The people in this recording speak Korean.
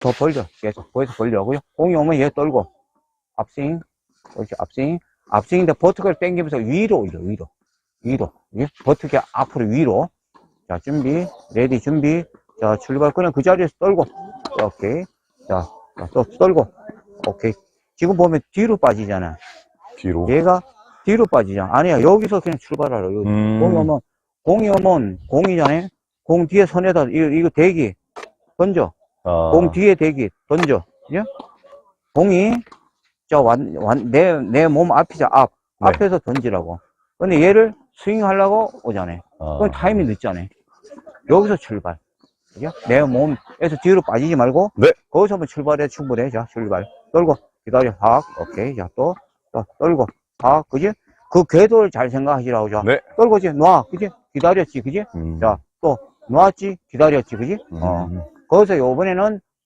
더 벌려. 계속. 거기서 벌려고요. 공이 오면 얘 떨고. 앞스윙. 그렇지. 앞스윙. 앞스윙인데 버트걸 당기면서 위로 올려. 위로. 위로. 예? 버트기 앞으로 위로. 자, 준비. 레디 준비. 자, 출발. 그냥 그 자리에서 떨고. 자, 오케이. 자, 자, 또 떨고. 오케이. 지금 보면 뒤로 빠지잖아. 뒤로. 얘가 뒤로 빠지잖아. 아니야. 여기서 그냥 출발하라. 여기. 음. 공이 오면, 공이 오면 공이잖아요. 공 뒤에 손에다, 이거, 이거 대기. 던져. 아. 공 뒤에 대기. 던져. 그죠? 공이, 저, 완, 완, 내, 내 몸 앞이자, 앞. 네. 앞에서 던지라고. 근데 얘를 스윙하려고 오잖아요. 아. 그건 타임이 늦잖아요. 여기서 출발. 그죠? 내 몸에서 뒤로 빠지지 말고. 네. 거기서 한번 출발해, 충분해. 자, 출발. 떨고, 기다려. 확. 오케이. 자, 또, 또, 떨고. 확. 그지? 그 궤도를 잘 생각하시라고. 자, 네. 떨고지. 놔. 그지? 기다렸지. 그지? 음. 자, 또, 놨지? 기다렸지. 그지? 음. 어. 거기서 요번에는